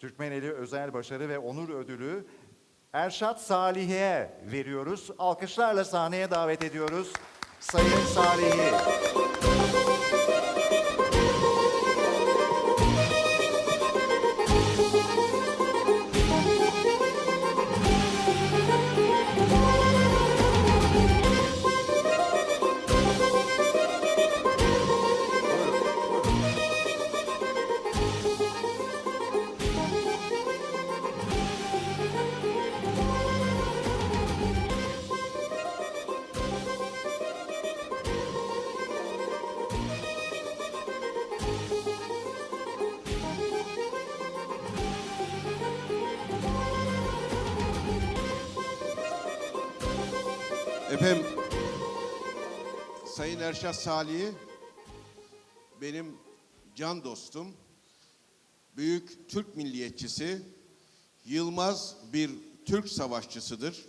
Türkmeneli Özel Başarı ve Onur Ödülü Erşat Salih'e veriyoruz. Alkışlarla sahneye davet ediyoruz. Sayın Salih'i. Efendim, Sayın Erşat Salih'i benim can dostum, büyük Türk milliyetçisi, yılmaz bir Türk savaşçısıdır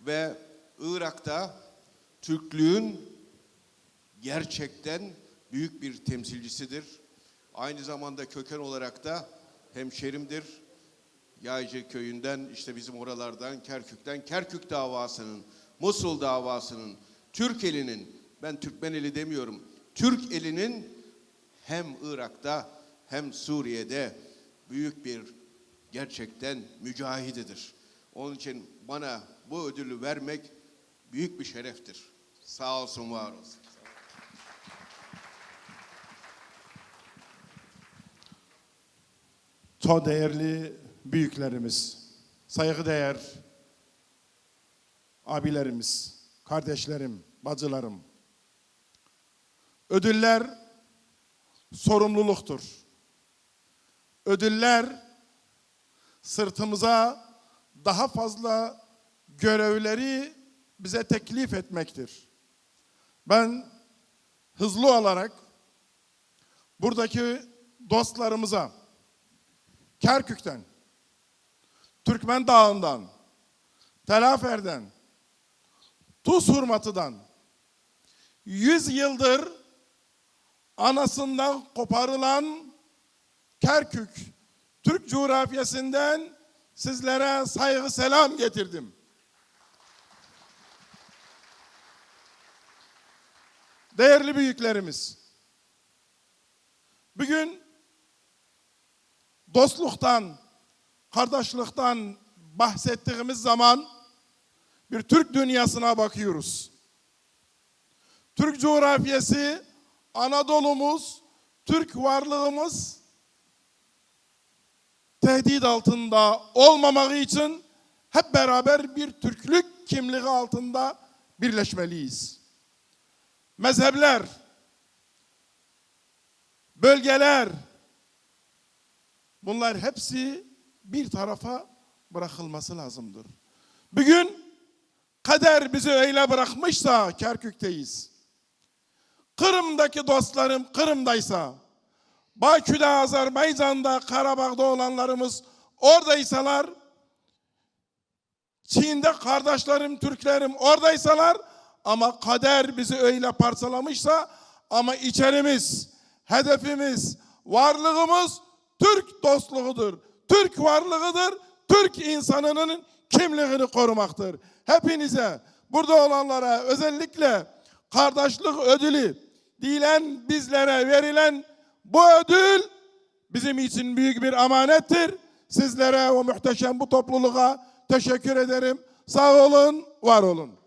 ve Irak'ta Türklüğün gerçekten büyük bir temsilcisidir. Aynı zamanda köken olarak da hemşerimdir. Yaycı köyünden işte bizim oralardan Kerkük'ten Kerkük davasının, Musul davasının, Türk elinin, ben Türkmeneli demiyorum, Türk elinin hem Irak'ta hem Suriye'de büyük bir gerçekten mücahididir. Onun için bana bu ödülü vermek büyük bir şereftir. Sağ olsun, var olsun. Çok değerli büyüklerimiz, saygıdeğer abilerimiz, kardeşlerim, bacılarım. Ödüller sorumluluktur. Ödüller sırtımıza daha fazla görevleri bize teklif etmektir. Ben hızlı olarak buradaki dostlarımıza Kerkük'ten, Türkmen Dağı'ndan, Telafer'den, Tuz Hurmatı'dan 100 yıldır anasından koparılan Kerkük, Türk coğrafyasından sizlere saygı selam getirdim. Değerli büyüklerimiz, bugün dostluktan, kardeşlikten bahsettiğimiz zaman bir Türk dünyasına bakıyoruz. Türk coğrafyası, Anadolu'muz, Türk varlığımız tehdit altında olmamak için hep beraber bir Türklük kimliği altında birleşmeliyiz. Mezhepler, bölgeler, Bunlar hepsi bir tarafa bırakılması lazımdır. Bugün kader bizi öyle bırakmışsa Kerkük'teyiz. Kırım'daki dostlarım Kırım'daysa, Bakü'de, Azerbaycan'da, Karabağ'da olanlarımız oradaysalar, Çin'de kardeşlerim, Türklerim oradaysalar ama kader bizi öyle parçalamışsa ama içerimiz, hedefimiz, varlığımız Türk dostluğudur. Türk varlığıdır. Türk insanının kimliğini korumaktır. Hepinize, burada olanlara özellikle kardeşlik ödülü dilen bizlere verilen bu ödül bizim için büyük bir amanettir. Sizlere o muhteşem bu topluluğa teşekkür ederim. Sağ olun, var olun.